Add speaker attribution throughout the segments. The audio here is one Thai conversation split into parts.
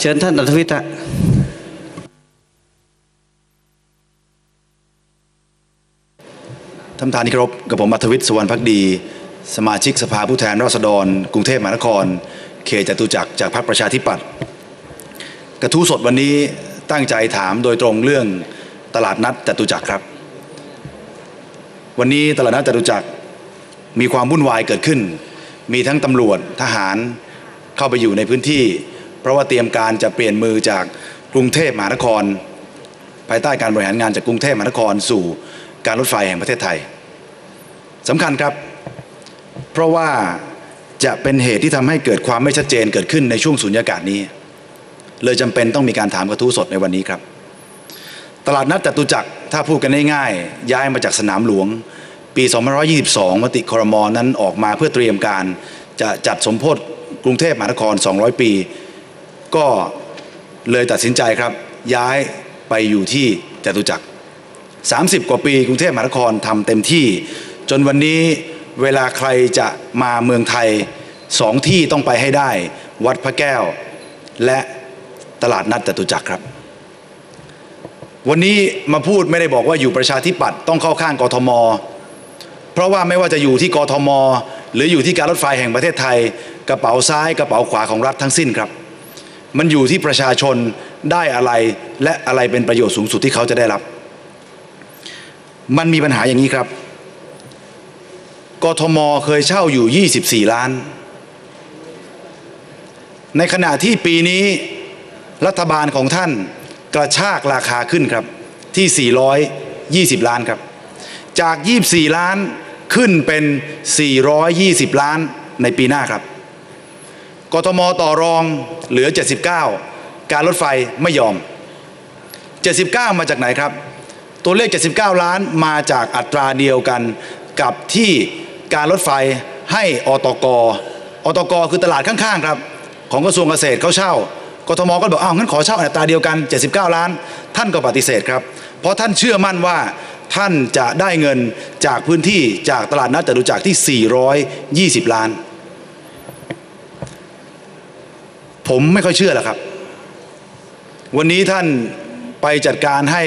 Speaker 1: เชิญท่านอัธวิทย์ฮะ
Speaker 2: ท่านประธานที่เคารพกับผมอัธวิทย์สุวรรณพักดี สมาชิกสภาผู้แทนราษฎร กรุงเทพมหานคร เขตจตุจักรจากพรรคประชาธิปัตย์กระทู้สดวันนี้ตั้งใจถามโดยตรงเรื่องตลาดนัดจตุจักรครับ วันนี้ตลาดนัดจตุจักรมีความวุ่นวายเกิดขึ้น มีทั้งตำรวจทหารเข้าไปอยู่ในพื้นที่ เพราะว่าเตรียมการจะเปลี่ยนมือจากกรุงเทพมหานคร ภายใต้การบริหารงานจากกรุงเทพมหานครสู่การรถไฟแห่งประเทศไทยสำคัญครับ เพราะว่าจะเป็นเหตุที่ทำให้เกิดความไม่ชัดเจนเกิดขึ้นในช่วงสุญญากาศนี้ เลยจำเป็นต้องมีการถามกระทู้สดในวันนี้ครับ ตลาดนัดจตุจักรถ้าพูดกันง่ายๆย้ายมาจากสนามหลวง ปี 2522 มติครมนั้นออกมาเพื่อเตรียมการจะจัดสมโพธิกรุงเทพมหานคร 200 ปี ก็เลยตัดสินใจครับ ย้ายไปอยู่ที่จตุจักร 30 กว่าปีกรุงเทพมหานครทำเต็มที่ จนวันนี้เวลาใครจะมาเมืองไทยสองที่ต้องไปให้ได้ วัดพระแก้ว และตลาดนัดจตุจักรครับ วันนี้มาพูดไม่ได้บอกว่าอยู่ประชาธิปัตย์ต้องเข้าข้างกทม เพราะว่าไม่ว่าจะอยู่ที่กทม หรืออยู่ที่การรถไฟแห่งประเทศไทย กระเป๋าซ้ายกระเป๋าขวาของรัฐทั้งสิ้นครับ มันอยู่ที่ประชาชนได้อะไร และอะไรเป็นประโยชน์สูงสุดที่เขาจะได้รับ มันมีปัญหาอย่างนี้ครับกทมเคยเช่าอยู่ 24 ล้าน ในขณะที่ปีนี้รัฐบาลของท่านกระชากราคาขึ้นครับที่ 420 ล้านครับ จาก 24 ล้านขึ้นเป็น 420 ล้านในปีหน้าครับ กทมต่อรองเหลือ 79 การรถไฟไม่ยอม 79 มาจากไหนครับ ตัวเลข 79 ล้านมาจากอัตราเดียวกันกับที่การรถไฟให้อตกอตกคือตลาดข้างๆครับ ของกระทรวงเกษตรเขาเช่ากทมก็บอกอ้าวงั้นขอเช่าอัตราเดียวกัน 79 ล้าน ท่านก็ปฏิเสธครับ เพราะท่านเชื่อมั่นว่าท่านจะได้เงินจากพื้นที่จากตลาดนัดจตุจักรที่ 420 ล้าน ผมไม่ค่อยเชื่อหรอกครับ วันนี้ท่านไปจัดการให้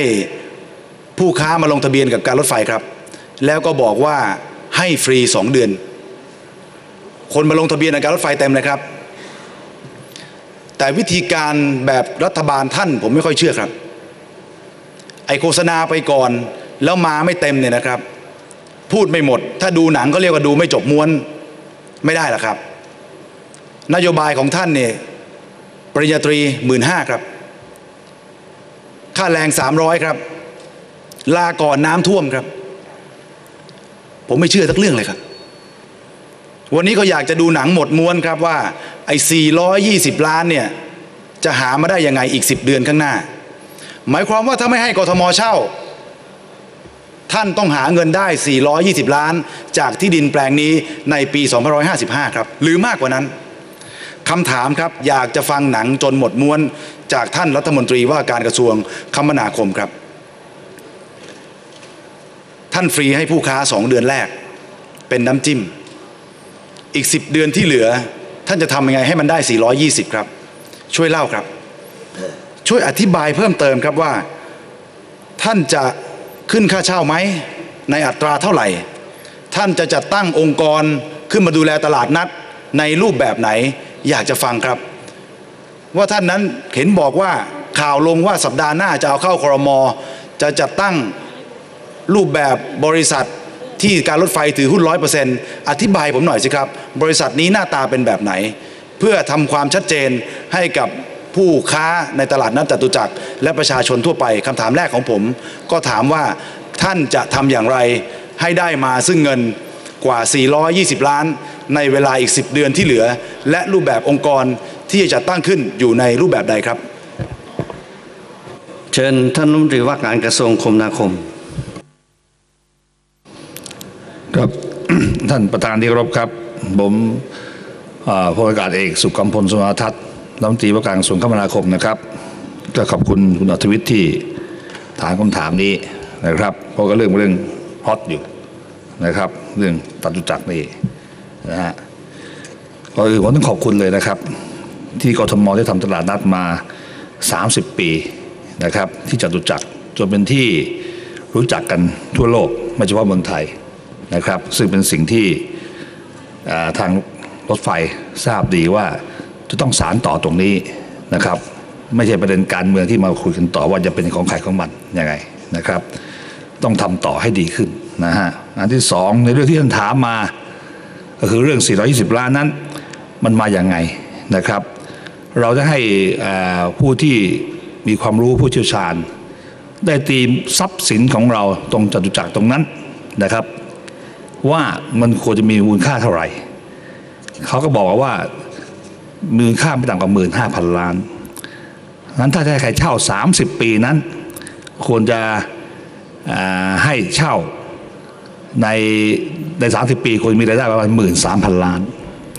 Speaker 2: ผู้ค้ามาลงทะเบียนกับการรถไฟครับ แล้วก็บอกว่าให้ฟรีสองเดือน คนมาลงทะเบียนในการรถไฟเต็มเลยครับ แต่วิธีการแบบรัฐบาลท่านผมไม่ค่อยเชื่อครับ ไอโฆษณาไปก่อนแล้วมาไม่เต็มเนี่ยนะครับ พูดไม่หมด ถ้าดูหนังก็เรียกว่าดูไม่จบม้วนไม่ได้หรอกครับ นโยบายของท่านเนี่ย ริญญาตรีหมื่นห้าครับ ค่าแรงสามร้อยครับ ลาก่อนน้ำท่วมครับ ผมไม่เชื่อสักเรื่องเลยครับ วันนี้ก็อยากจะดูหนังหมดม้วนครับว่า ไอ้ 420 ล้านเนี่ย จะหามาได้ยังไงอีก 10 เดือนข้างหน้า หมายความว่าถ้าไม่ให้กทมเช่า ท่านต้องหาเงินได้ 420 ล้าน จากที่ดินแปลงนี้ในปี 2555 ครับ หรือมากกว่านั้น คำถามครับอยากจะฟังหนังจนหมดม้วนจากท่านรัฐมนตรีว่าการกระทรวงคมนาคมครับ ท่านฟรีให้ผู้ค้าสองเดือนแรก เป็นน้ำจิ้ม อีก 10 เดือนที่เหลือ ท่านจะทำยังไงให้มันได้ 420 ครับ ช่วยเล่าครับ ช่วยอธิบายเพิ่มเติมครับว่า ท่านจะขึ้นค่าเช่าไหม ในอัตราเท่าไหร่ ท่านจะจัดตั้งองค์กรขึ้นมาดูแลตลาดนัดในรูปแบบไหน อยากจะฟังครับ ว่าท่านนั้นเห็นบอกว่าข่าวลงว่าสัปดาห์หน้าจะเอาเข้าครม จะจัดตั้งรูปแบบบริษัทที่การรถไฟถือหุ้นร้อยเปอร์เซ็นต์อธิบายผมหน่อยสิครับ บริษัทนี้หน้าตาเป็นแบบไหน เพื่อทำความชัดเจนให้กับผู้ค้าในตลาดนัดจตุจักร และประชาชนทั่วไปคำถามแรกของผม ก็ถามว่าท่านจะทำอย่างไรให้ได้มาซึ่งเงินกว่า 420 ล้าน ในเวลาอีก 10 เดือนที่เหลือ และรูปแบบองค์กรที่จะตั้งขึ้นอยู่ในรูปแบบใดครับ
Speaker 1: เชิญท่านรัฐมนตรีว่าการกระทรวงคมนาคม
Speaker 3: ครับท่านประธานที่เคารพครับ ผมอ่าพลอากาศเอกสุกัมพลสุนทรทัศน์รัฐมนตรีว่าการกระทรวงคมนาคมนะครับก็ขอบคุณคุณอัธวิทย์ที่ถามคำถามนี้นะครับ เพราะก็เรื่องเรื่องฮอตอยู่นะครับ เรื่องตัดจุจักรนี่ นะฮะก็คือผมต้องขอบคุณเลยนะครับ ที่กทมได้ทำตลาดนัดมา 30 ปีนะครับ ที่จตุจักรจนเป็นที่รู้จักกันทั่วโลกไม่เฉพาะเมืองไทยนะครับ ซึ่งเป็นสิ่งที่ทางรถไฟทราบดีว่าจะต้องสารต่อตรงนี้นะครับ ไม่ใช่ประเด็นการเมืองที่มาคุยกันต่อว่าจะเป็นของใครของมันยังไงนะครับ ต้องทำต่อให้ดีขึ้นนะฮะอันที่สองในเรื่องที่ท่านถามมา ก็คือเรื่อง 420 ล้านนั้นมันมาอย่างไงนะครับ เราจะให้ผู้ที่มีความรู้ผู้เชี่ยวชาญ ได้ตีมทรัพย์สินของเราตรงจตุจักรตรงนั้นนะครับ ว่ามันควรจะมีมูลค่าเท่าไหร่ เขาก็บอกว่ามูลค่าไม่ต่ำกว่าหมื่นห้าพันล้านนั้นถ้าให้ใครเช่า 30 ปีนั้น ควรจะให้เช่าใน ใน 30 ปีควรมีรายได้ประมาณหมื่นสามพันล้าน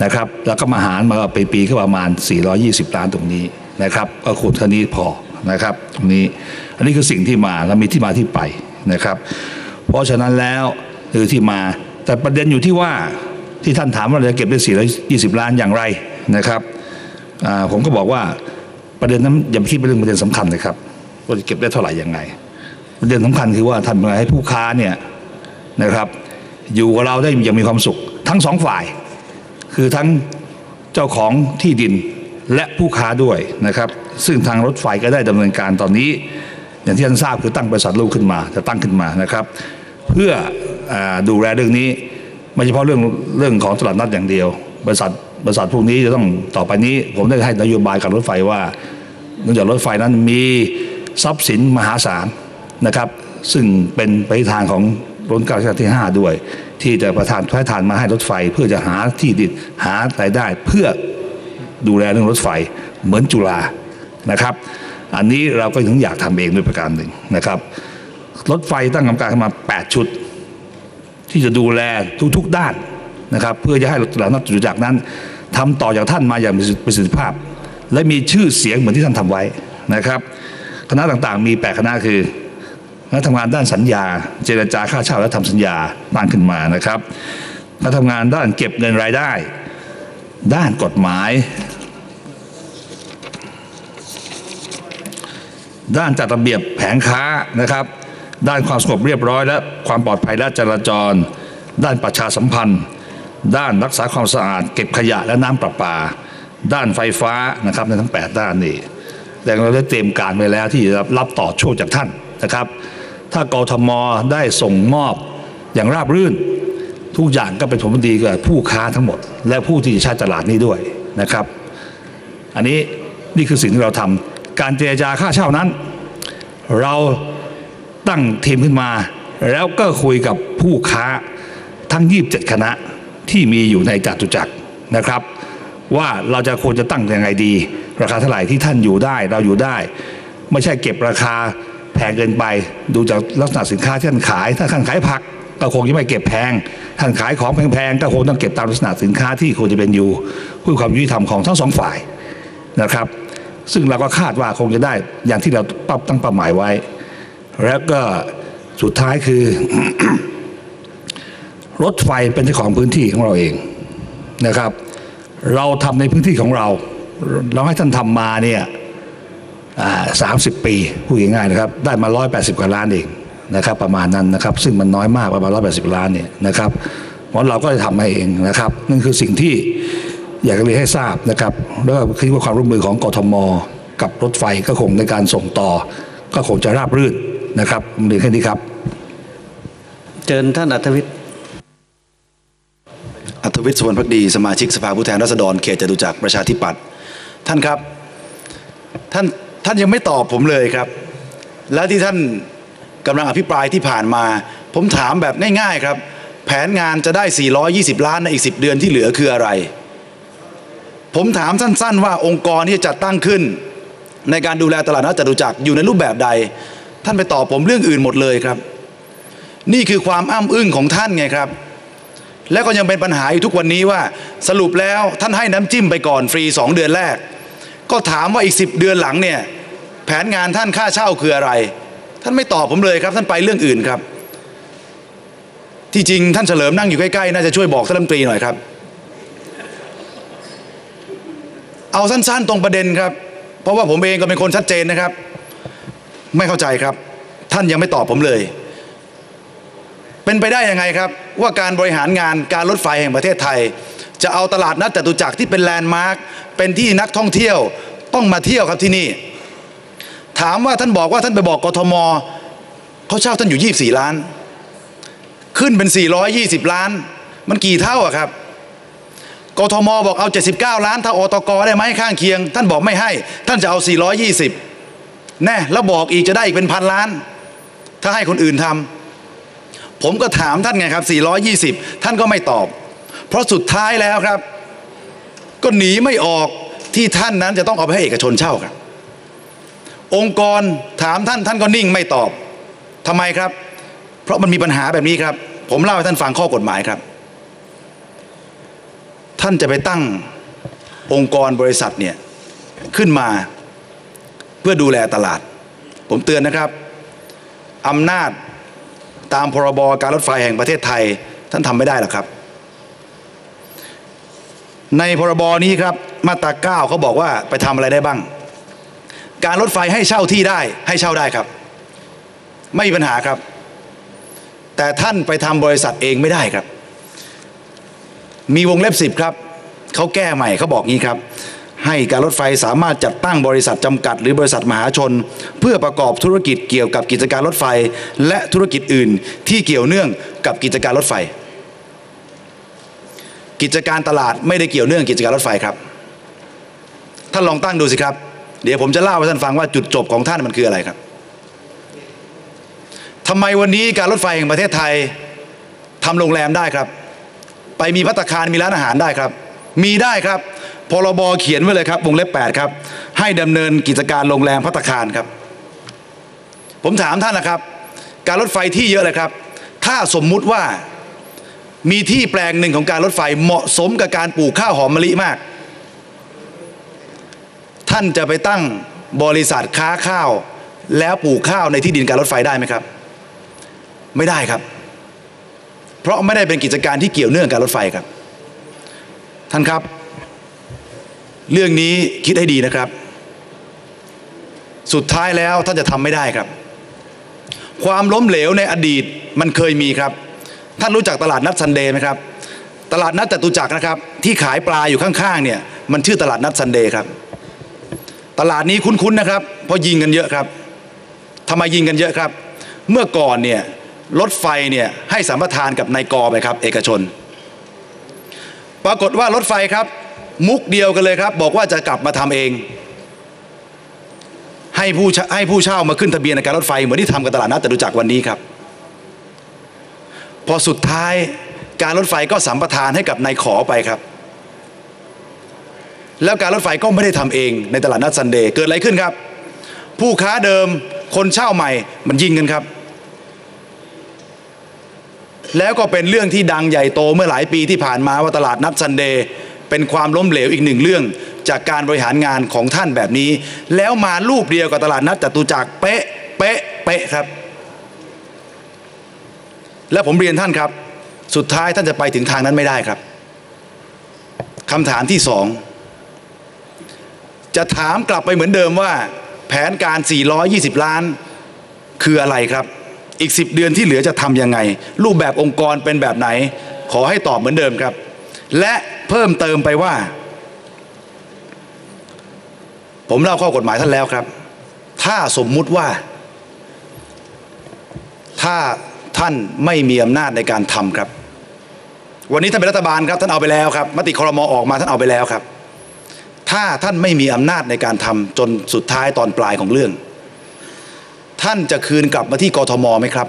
Speaker 3: นะครับแล้วก็มาหารมาเป็นปีก็ประมาณ 420 ล้านตรงนี้นะครับก็ควรเท่านี้พอนะครับตรงนี้อันนี้คือสิ่งที่มาและมีที่มาที่ไปนะครับ เพราะฉะนั้นแล้วคือที่มาแต่ประเด็นอยู่ที่ว่าที่ท่านถามว่าเราจะเก็บได้ 420 ล้านอย่างไรนะครับผมก็บอกว่าประเด็นนั้นอย่าไปคิดเป็นเรื่องประเด็นสำคัญเลยครับว่าจะเก็บได้เท่าไหร่ยังไงประเด็นสำคัญคือว่าทำยังไงให้ผู้ค้าเนี่ยนะครับ อยู่กับเราได้อย่างมีความสุข ทั้งสองฝ่าย คือทั้งเจ้าของที่ดินและผู้ค้าด้วยนะครับ ซึ่งทางรถไฟก็ได้ดำเนินการตอนนี้ อย่างที่ท่านทราบคือตั้งบริษัทลูกขึ้นมาจะตั้งขึ้นมานะครับ เพื่ออดูแลเรื่องนี้ไม่เฉพาะเรื่องเรื่องของตลาดนัดอย่างเดียว บริษัทบริษัทพวกนี้จะต้องต่อไปนี้ ผมได้ให้นโยบายกับรถไฟว่าเนื่องจากรถไฟนั้นมีทรัพย์สินมหาศาลนะครับ ซึ่งเป็นไปทางของ รัชกาลที่ 5 ด้วย ที่จะประทานพระราชทานมาให้รถไฟ เพื่อจะหาที่ดินหารายได้เพื่อดูแลเรื่องรถไฟเหมือนจุฬานะครับ อันนี้เราก็ถึงอยากทำเองด้วยประการหนึ่งนะครับ รถไฟตั้งกรรมการขึ้นมา 8 ชุด ที่จะดูแลทุกๆด้านนะครับ เพื่อจะให้ตลานัดจตุจักนั้นทำต่อจากท่านมาอย่างมีประสิทธิภาพ และมีชื่อเสียงเหมือนที่ท่านทำไว้นะครับ คณะต่างๆ มี 8 คณะคือ คณะทำงานด้านสัญญา เจรจาค่าเช่าและทำสัญญาตั้งขึ้นมานะครับคณะทำงานด้านเก็บเงินรายได้ ด้านกฎหมาย ด้านจัดระเบียบแผงค้านะครับ ด้านความสงบเรียบร้อย และความปลอดภัยและจราจร ด้านประชาสัมพันธ์ ด้านรักษาความสะอาด เก็บขยะและน้ำประปา ด้านไฟฟ้านะครับในทั้ง 8 ด้านนี้แต่เราได้เตรียมการไว้แล้วที่จะรับรับต่อโชคจากท่านนะครับ ถ้ากทมได้ส่งมอบอย่างราบรื่น ทุกอย่างก็เป็นผลดีกับผู้ค้าทั้งหมด และผู้ที่ใช้ตลาดนี้ด้วยนะครับ อันนี้นี่คือสิ่งที่เราทำการเจรจาค่าเช่านั้น เราตั้งทีมขึ้นมา แล้วก็คุยกับผู้ค้าทั้ง 27 คณะที่มีอยู่ในจตุจักรนะครับ ว่าเราจะควรจะตั้งยังไงดี ราคาเท่าไหร่ที่ท่านอยู่ได้เราอยู่ได้ ไม่ใช่เก็บราคา งเกินไป ดูจากลักษณะสินค้าที่ท่านขาย ถ้าท่านขายผักก็คงจะไม่เก็บแพง ท่านขายของแพงๆก็คงต้องเก็บตามลักษณะสินค้าที่ควรจะเป็นอยู่เพื่อความยุติธรรมของทั้งสองฝ่ายนะครับ ซึ่งเราก็คาดว่าคงจะได้อย่างที่เราปั๊บตั้งเป้าหมายไว้ แล้วก็สุดท้ายคือ รถไฟเป็นเจ้าของพื้นที่ของเราเองนะครับ เราทำในพื้นที่ของเรา เราให้ท่านทำมาเนี่ย สามสิบปีพูดง่ายๆนะครับได้มาร้อยแปดสิบกว่าล้านเองนะครับประมาณนั้นนะครับซึ่งมันน้อยมากประมาณร้อยแปดสิบล้านเนี่ยนะครับเพราะเราก็จะทำให้เองนะครับนั่นคือสิ่งที่อยากจะเรียนให้ทราบนะครับแล้วก็คิดว่าความร่วมมือของกทม กับรถไฟก็คงในการส่งต่อ ก็คงจะราบรื่นนะครับผมเรียนแค่นี้ครับ
Speaker 1: เชิญท่านอัธวิทย์
Speaker 2: อัธวิทย์สุวรรณพักดีสมาชิกสภาผู้แทนราษฎรเขตจตุจักรประชาธิปัตย์ท่านครับท่าน ท่านยังไม่ตอบผมเลยครับ และที่ท่านกำลังอภิปรายที่ผ่านมา ผมถามแบบง่ายๆครับ แผนงานจะได้ 420 ล้านในอีก 10 เดือนที่เหลือคืออะไร ผมถามสั้นๆ ว่าองค์กรที่จะจัดตั้งขึ้น ในการดูแลตลาดนัดจตุจักรอยู่ในรูปแบบใด ท่านไปตอบผมเรื่องอื่นหมดเลยครับ นี่คือความอ้ำอึ้งของท่านไงครับ และก็ยังเป็นปัญหาอยู่ทุกวันนี้ว่าสรุปแล้วท่านให้น้ำจิ้มไปก่อนฟรี 2 เดือนแรก ก็ถามว่าอีก 10 เดือนหลังเนี่ยแผนงานท่านค่าเช่าคืออะไร ท่านไม่ตอบผมเลยครับ ท่านไปเรื่องอื่นครับ ที่จริงท่านเฉลิมนั่งอยู่ใกล้ๆน่าจะช่วยบอกท่านรัฐมนตรีหน่อยครับ เอาเอาสั้นๆ ตรงประเด็นครับ เพราะว่าผมเองก็เป็นคนชัดเจนนะครับ ไม่เข้าใจครับ ท่านยังไม่ตอบผมเลย เป็นไปได้ยังไงครับ ว่าการบริหารงานการรถไฟแห่งประเทศไทย จะเอาตลาดนัดจตุจักรที่เป็นแลนด์มาร์คเป็นที่นักท่องเที่ยวต้องมาเที่ยวครับที่นี่ ถามว่าท่านบอกว่าท่านไปบอกกทมเขาเช่าท่านอยู่ 24 ล้าน ขึ้นเป็น 420 ล้าน มันกี่เท่าอะครับกทมบอกเอา 79 ล้าน ถ้าอตกได้ไหมข้างเคียง ท่านบอกไม่ให้ ท่านจะเอา 420 แน่แล้วบอกอีกจะได้อีกเป็นพันล้าน ถ้าให้คนอื่นทำผมก็ถามท่านไงครับ 420 ท่านก็ไม่ตอบ เพราะสุดท้ายแล้วครับ ก็หนีไม่ออกที่ท่านนั้นจะต้องเอาไปให้เอกชนเช่าครับ องค์กรถามท่านท่านก็นิ่งไม่ตอบทำไมครับ เพราะมันมีปัญหาแบบนี้ครับ ผมเล่าให้ท่านฟังข้อกฎหมายครับ ท่านจะไปตั้งองค์กรบริษัทเนี่ยขึ้นมาเพื่อดูแลตลาด ผมเตือนนะครับอำนาจตามพรบการรถไฟแห่งประเทศไทย ท่านทำไม่ได้หรอกครับ ในพรบนี้ครับมาตราเก้าเขาบอกว่าไปทำอะไรได้บ้าง การรถไฟให้เช่าที่ได้ให้เช่าได้ครับ ไม่มีปัญหาครับ แต่ท่านไปทำบริษัทเองไม่ได้ครับ มีวงเล็บสิบครับเขาแก้ใหม่เขาบอกงี้ครับ ให้การรถไฟสามารถจัดตั้งบริษัทจำกัด หรือบริษัทมหาชน เพื่อประกอบธุรกิจเกี่ยวกับกิจการรถไฟ และธุรกิจอื่นที่เกี่ยวเนื่องกับกิจการรถไฟ กิจการตลาดไม่ได้เกี่ยวเนื่องกิจการรถไฟครับ ท่านลองตั้งดูสิครับ เดี๋ยวผมจะเล่าให้ท่านฟังว่าจุดจบของท่านมันคืออะไรครับทำไมวันนี้การรถไฟแห่งประเทศไทยทำโรงแรมได้ครับ ไปมีพัตคารมีร้านอาหารได้ครับ มีได้ครับพรบเขียนไว้เลยครับวงเล็บ8ครับ ให้ดำเนินกิจการโรงแรมพัตคารครับ ผมถามท่านนะครับ การรถไฟที่เยอะเลยครับ ถ้าสมมุติว่า มีที่แปลงหนึ่งของการรถไฟเหมาะสมกับการปลูกข้าวหอมมะลิมาก ท่านจะไปตั้งบริษัทค้าข้าว แล้วปลูกข้าวในที่ดินการรถไฟได้ไหมครับ ไม่ได้ครับ เพราะไม่ได้เป็นกิจการที่เกี่ยวเนื่องกับรถไฟครับ ท่านครับ เรื่องนี้คิดให้ดีนะครับ สุดท้ายแล้วท่านจะทำไม่ได้ครับ ความล้มเหลวในอดีตมันเคยมีครับ ท่านรู้จักตลาดนัดซันเดย์ไหมครับ ตลาดนัดจตุจักรนะครับ ที่ขายปลาอยู่ข้างๆเนี่ยมันชื่อตลาดนัดซันเดย์ครับ ตลาดนี้คุ้นๆนะครับเพราะยิงกันเยอะครับทำไมยิงกันเยอะครับ เมื่อก่อนเนี่ยรถไฟเนี่ยให้สัมปทานกับนายกไปครับ เอกชน ปรากฏว่ารถไฟครับ มุกเดียวกันเลยครับ บอกว่าจะกลับมาทำเอง ให้ผู้ให้ผู้เช่ามาขึ้นทะเบียนในการรถไฟเหมือนที่ทำกับตลาดนัดจตุจักวันนี้ครับ พอสุดท้ายการรถไฟก็สัมปทานให้กับนายขอไปครับ แล้วการรถไฟก็ไม่ได้ทำเองในตลาดนัดซันเดย์เกิดอะไรขึ้นครับ ผู้ค้าเดิมคนเช่าใหม่มันยิงกันครับ แล้วก็เป็นเรื่องที่ดังใหญ่โตเมื่อหลายปีที่ผ่านมาว่าตลาดนัดซันเดย์เป็นความล้มเหลวอีกหนึ่งเรื่องจากการบริหารงานของท่านแบบนี้ แล้วมารูปเดียวกับตลาดนัดจตุจักรเป๊ะเป๊ะเป๊ะครับ และผมเรียนท่านครับ สุดท้ายท่านจะไปถึงทางนั้นไม่ได้ครับคำถามที่สองจะถามกลับไปเหมือนเดิมว่า แผนการ 420 ล้าน คืออะไรครับ อีก 10 เดือนที่เหลือจะทำยังไง รูปแบบองค์กรเป็นแบบไหน ขอให้ตอบเหมือนเดิมครับ และเพิ่มเติมไปว่า ผมเล่าข้อกฎหมายท่านแล้วครับ ถ้าสมมุติว่า ถ้า ท่านไม่มีอำนาจในการทำครับ วันนี้ท่านเป็นรัฐบาลครับท่านเอาไปแล้วครับมติครมออกมาท่านเอาไปแล้วครับ ถ้าท่านไม่มีอำนาจในการทำจนสุดท้ายตอนปลายของเรื่อง ท่านจะคืนกลับมาที่กทมไหมครับ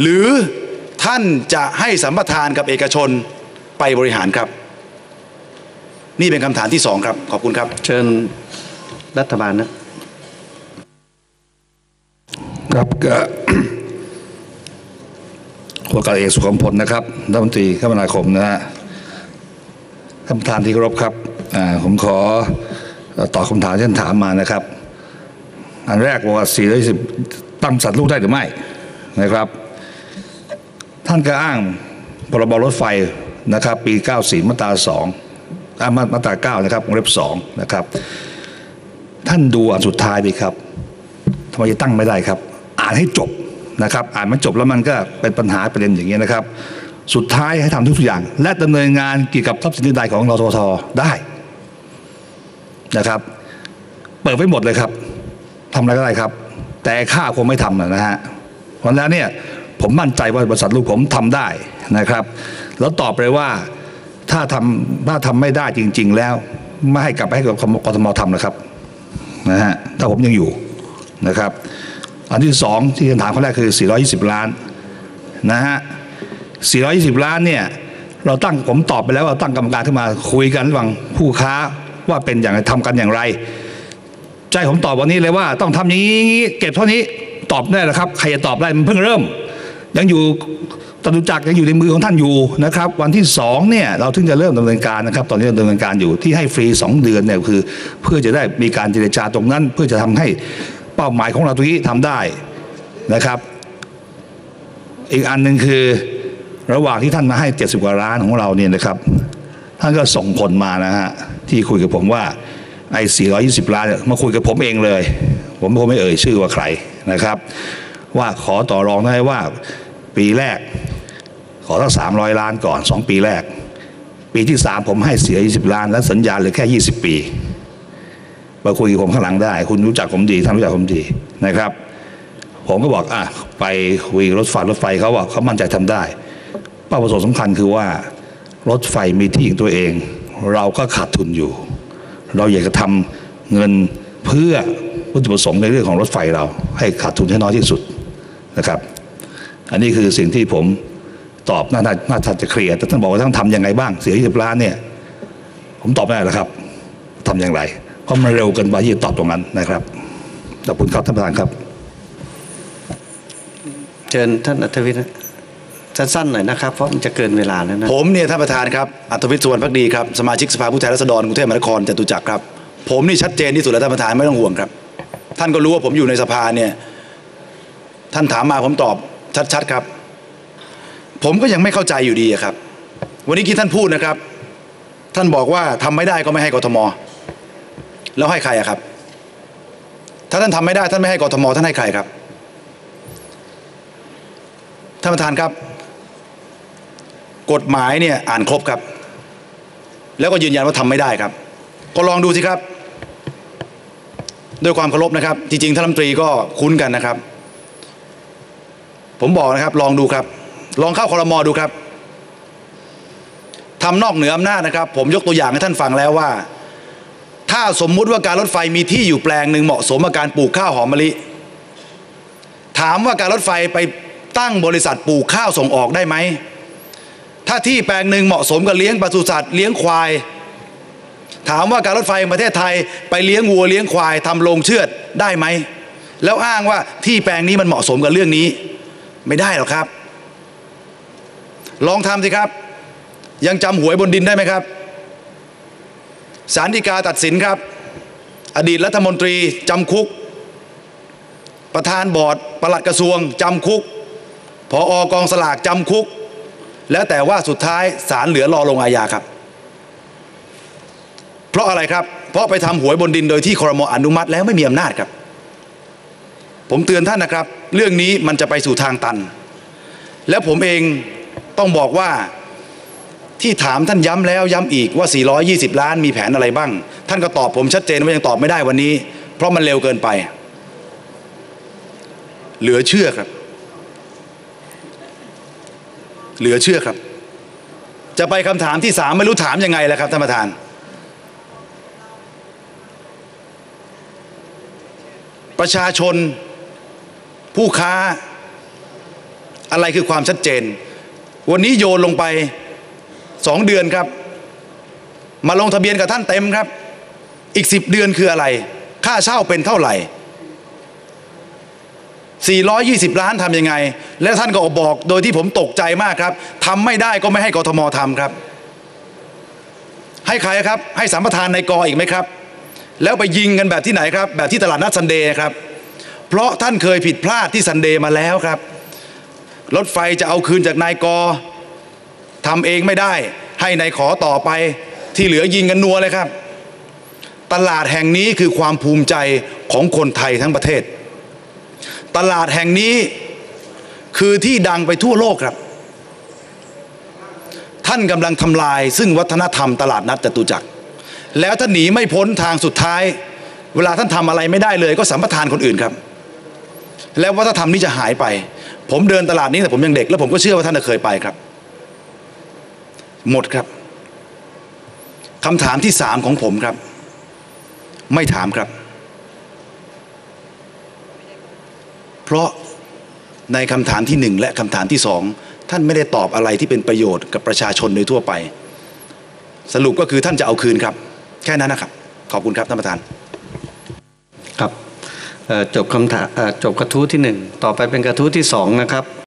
Speaker 2: หรือท่านจะให้สัมปทานกับเอกชนไปบริหารครับ นี่เป็นคำถามที่สองครับขอบคุณครับ
Speaker 1: เชิญรัฐบาลนะ
Speaker 3: ครับก็ หัวกาเอกสุขมพลนะครับรัฐมนตรีคมนาคมนะฮะท่านประธานที่เคารพครับผมขอตอบคำถามที่ท่านถามมานะครับ อันแรกว่า410ตั้งสัตว์ลูกได้หรือไม่นะครับ ท่านก็อ้างพรบรถไฟนะครับ ปี 94 มาตรา2อ่ามามาตราเก้านะครับวงเล็บสองนะครับ ท่านดูอันสุดท้ายดีครับทำไมจะตั้งไม่ได้ครับ อ่านให้จบ นะครับ อ่านมันจบแล้วมันก็เป็นปัญหาประเด็นอย่างนี้ยนะครับ สุดท้ายให้ทำทุกอย่าง และดำเนินงานเกี่ยวกับทรัพย์สินใดของรททได้นะครับ เปิดไว้หมดเลยครับทำอะไรก็ได้ครับ แต่ค่าคงไม่ทำนะฮะเพราะฉะนั้นเนี่ยผมมั่นใจว่าบริษัทลูกผมทำได้นะครับ แล้วตอบเลยว่าถ้าทำถ้าทำไม่ได้จริง ๆ แล้ว ไม่ให้กลับไปให้กับกทมทำนะครับนะฮะถ้าผมยังอยู่นะครับ อันที่สองที่คำถามข้อแรกคือ 420 ล้านนะฮะ 420 ล้านเนี่ยเราตั้งผมตอบไปแล้วว่าตั้งกรรมการขึ้นมาคุยกันระหว่างผู้ค้าว่าเป็นอย่างไรทำกันอย่างไร ใจผมตอบวันนี้เลยว่าต้องทำอย่างนี้เก็บเท่านี้ตอบได้แหละครับใครจะตอบได้มันเพิ่งเริ่ม ยังอยู่ตตุจักรยังอยู่ในมือของท่านอยู่นะครับวันที่สองเนี่ยเราถึงจะเริ่มดำเนินการนะครับตอนนี้ดำเนินการอยู่ที่ให้ฟรี 2 เดือนเนี่ยคือ เพื่อจะได้มีการเจรจาตรงนั้น เพื่อจะทำให้ เป้าหมายของเราตรงนี้ทำได้นะครับ อีกอันหนึ่งคือระหว่างที่ท่านมาให้ 70 กว่าล้านของเราเนี่ยนะครับ ท่านก็ส่งผลมานะฮะที่คุยกับผมว่าไอ้ 420 ล้านเนี่ยมาคุยกับผมเองเลย ผมคงไม่เอ่ยชื่อว่าใครนะครับ ว่าขอต่อรองได้ว่าปีแรก ขอตั้ง300 ล้านก่อน 2 ปีแรก ปีที่ 3 ผมให้เสีย 20 ล้าน และสัญญาเหลือแค่ 20 ปี มาคุยกับผมข้างหลังได้ คุณรู้จักผมดีท่านรู้จักผมดีนะครับ ผมก็บอกอะไปคุยรถไฟรถไฟเขาว่าเขามั่นใจทำได้เป้าประสงค์สำคัญคือว่ารถไฟมีที่ของตัวเอง เราก็ขาดทุนอยู่ เราอยากจะทำเงินเพื่อวัตถุประสงค์ในเรื่องของรถไฟเรา ให้ขาดทุนให้น้อยที่สุดนะครับ อันนี้คือสิ่งที่ผมตอบน่าน่าจะเคลียร์แต่ท่านบอกว่าต้องทำยังไงบ้าง เสีย20ล้านเนี่ย ผมตอบไม่ได้แล้วครับทำอย่างไร เพราะมันเร็วเกินไปที่จะตอบตรงนั้นนะครับขอบคุณครับท่านประธานครับ
Speaker 1: เชิญท่านอัธวิทย์นะสั้นๆหน่อยนะครับเพราะมันจะเกินเวลาแล้วนะ
Speaker 2: ผมเนี่ยท่านประธานครับอัธวิทย์สุวรรณพักดีครับสมาชิกสภาผู้แทนราษฎรกรุงเทพมหานครจตุจักรครับ ผมนี่ชัดเจนที่สุดแล้วท่านประธานไม่ต้องห่วงครับ ท่านก็รู้ว่าผมอยู่ในสภาเนี่ยท่านถามมาผมตอบชัดๆครับ ผมก็ยังไม่เข้าใจอยู่ดีอะครับ วันนี้ที่ท่านพูดนะครับ ท่านบอกว่าทำไม่ได้ก็ไม่ให้กทม แล้วให้ใครอะครับ ถ้าท่านทำไม่ได้ท่านไม่ให้กทมท่านให้ใครครับท่านประธานครับ กฎหมายเนี่ยอ่านครบครับ แล้วก็ยืนยันว่าทำไม่ได้ครับ ก็ลองดูสิครับ ด้วยความเคารพนะครับ จริงๆท่านรัฐมนตรีก็คุ้นกันนะครับ ผมบอกนะครับ ลองดูครับ ลองเข้าคอรมอดูครับทำนอกเหนืออำนาจนะครับ ผมยกตัวอย่างให้ท่านฟังแล้วว่า ถ้าสมมุติว่าการรถไฟมีที่อยู่แปลงหนึ่งเหมาะสมกับการปลูกข้าวหอมมะลิ ถามว่าการรถไฟไปตั้งบริษัทปลูกข้าวส่งออกได้ไหม ถ้าที่แปลงหนึ่งเหมาะสมกับเลี้ยงปศุสัตว์เลี้ยงควาย ถามว่าการรถไฟประเทศไทยไปเลี้ยงวัวเลี้ยงควายทำโรงเชือดได้ไหม แล้วอ้างว่าที่แปลงนี้มันเหมาะสมกับเรื่องนี้ ไม่ได้หรอกครับ ลองทำสิครับ ยังจำหวยบนดินได้ไหมครับ ศาลฎีกาตัดสินครับ อดีตรัฐมนตรีจำคุก ประธานบอร์ดปลัดกระทรวงจำคุกผออกองสลากจำคุก แล้วแต่ว่าสุดท้ายศาลเหลือรอลงอาญาครับ เพราะอะไรครับ เพราะไปทำหวยบนดินโดยที่ครมอนุมัติแล้วไม่มีอำนาจครับ ผมเตือนท่านนะครับ เรื่องนี้มันจะไปสู่ทางตัน แล้วผมเองต้องบอกว่า ที่ถามท่านย้ำแล้วย้ำอีกว่า 420 ล้านมีแผนอะไรบ้าง ท่านก็ตอบผมชัดเจนว่ายังตอบไม่ได้วันนี้ เพราะมันเร็วเกินไป เหลือเชื่อครับ เหลือเชื่อครับ จะไปคำถามที่สามไม่รู้ถามยังไงแล้วครับท่านประธานประชาชนผู้ค้า อะไรคือความชัดเจน วันนี้โยนลงไป สองเดือนครับ มาลงทะเบียนกับท่านเต็มครับ อีกสิบเดือนคืออะไร ค่าเช่าเป็นเท่าไหร่ 420 ล้านทำยังไง และท่านก็บอกโดยที่ผมตกใจมากครับทำไม่ได้ก็ไม่ให้กทมทำครับ ให้ใครครับ ให้สัมปทานในกออีกไหมครับ แล้วไปยิงกันแบบที่ไหนครับ แบบที่ตลาดนัดซันเดย์ครับ เพราะท่านเคยผิดพลาดที่ซันเดย์มาแล้วครับ รถไฟจะเอาคืนจากนายกอ ทำเองไม่ได้ ให้ในายขอต่อไปที่เหลือยิงกันนัวเลยครับ ตลาดแห่งนี้คือความภูมิใจของคนไทยทั้งประเทศ ตลาดแห่งนี้คือที่ดังไปทั่วโลกครับ ท่านกำลังทำลาย ซึ่งวัฒนธรรมตลาดนัดจตุจักร แล้วท่านหนีไม่พ้นทางสุดท้าย เวลาท่านทำอะไรไม่ได้เลย ก็สัมปทานคนอื่นครับ แล้ววัฒนธรรมนี้จะหายไป ผมเดินตลาดนี้แต่ผมยังเด็ก แล้วผมก็เชื่อว่าท่านเคยไปครับ หมดครับคำถามที่สามของผมครับ ไม่ถามครับ เพราะในคำถามที่หนึ่งและคำถามที่สองท่านไม่ได้ตอบอะไรที่เป็นประโยชน์กับประชาชนโดยทั่วไป สรุปก็คือท่านจะเอาคืนครับ แค่นั้นนะครับ ขอบคุณครับท่านประธาน
Speaker 1: ครับจบคำถามจบกระทู้ที่หนึ่งต่อไปเป็นกระทู้ที่สองนะครับ